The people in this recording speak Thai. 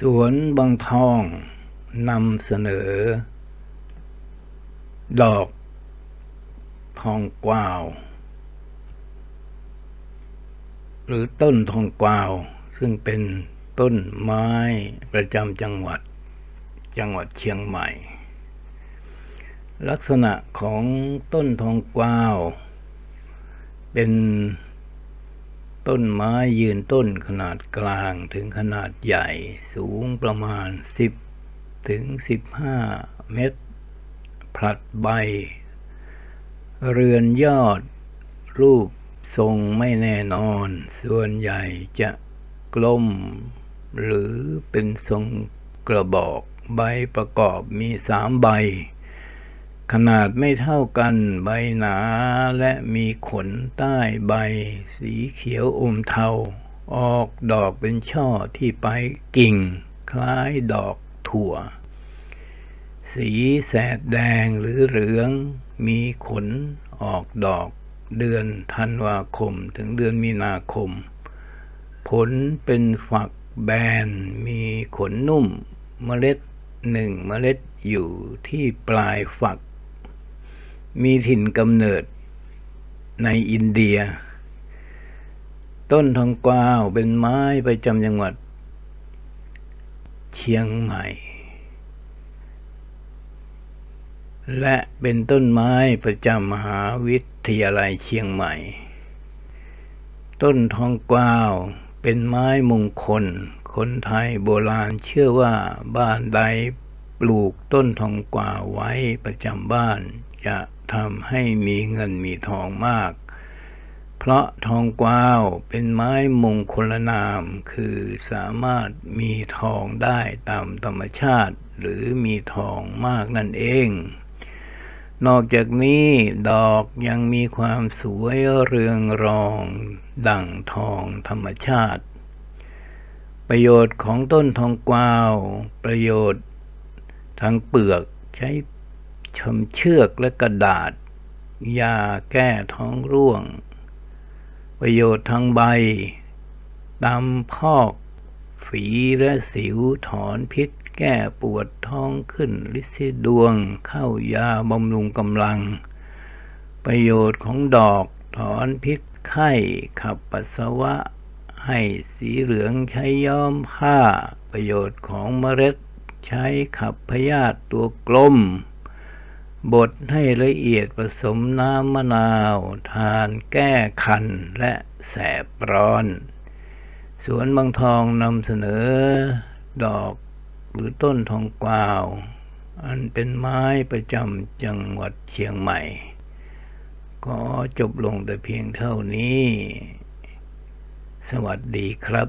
สวนบางทองนำเสนอ ดอก ทองกวาว หรือต้นทองกวาว ซึ่งเป็นต้นไม้ประจำจังหวัด จังหวัดเชียงใหม่ ลักษณะของต้นทองกวาว เป็น ต้นไม้ยืนต้นขนาดกลางถึงขนาดใหญ่ สูงประมาณ 10 ถึง 15 เมตร ผลัดใบ เรือนยอด รูปทรงไม่แน่นอน ส่วนใหญ่จะกลม หรือเป็นทรงกระบอก ใบประกอบมีสามใบ ขนาดไม่เท่ากันใบหนาและมีขนใต้ใบ สีเขียวอมเทา ออกดอกเป็นช่อที่ไปลายกิ่ง คล้ายดอกถั่ว สีแสดแดงหรือเหลือง มีขนออกดอกเดือนธันวาคมถึงเดือนมีนาคม ผลเป็นฝักแบน มีขนนุ่ม เมล็ดหนึ่งเมล็ดอยู่ที่ปลายฝัก มีถิ่นกำเนิดในอินเดีย ต้นทองกวาวเป็นไม้ประจำจังหวัด เชียงใหม่ และเป็นต้นไม้ประจำมหาวิทยาลัยเชียงใหม่ ต้นทองกวาวเป็นไม้มงคล คนไทยโบราณเชื่อว่าบ้านใดปลูกต้นทองกวาวไว้ประจำบ้านจะ ทำให้มีเงินมีทองมาก เพราะทองกวาวเป็นไม้มงคลนาม คือสามารถมีทองได้ตามธรรมชาติ หรือมีทองมากนั่นเอง นอกจากนี้ดอกยังมีความสวยเรืองรอง ดั่งทองธรรมชาติ ประโยชน์ของต้นทองกวาว ประโยชน์ทางเปลือกใช้ ชมเชือกและกระดาษ ยาแก้ท้องร่วง ประโยชน์ทางใบตำพอก ฝีและสิวถอนพิษ แก้ปวดท้องขึ้นลิซิดวง เข้ายาบำรุงกำลัง ประโยชน์ของดอกถอนพิษไข้ขับปัสสาวะ ให้สีเหลืองใช้ย้อมผ้า ประโยชน์ของเมล็ด ใช้ขับพยาธิตัวกลม บดให้ละเอียดผสมน้ำมะนาว ทานแก้คันและแสบร้อน สวนบางทองนำเสนอ ดอกหรือต้นทองกวาว อันเป็นไม้ประจำจังหวัดเชียงใหม่ ก็จบลงแต่เพียงเท่านี้ สวัสดีครับ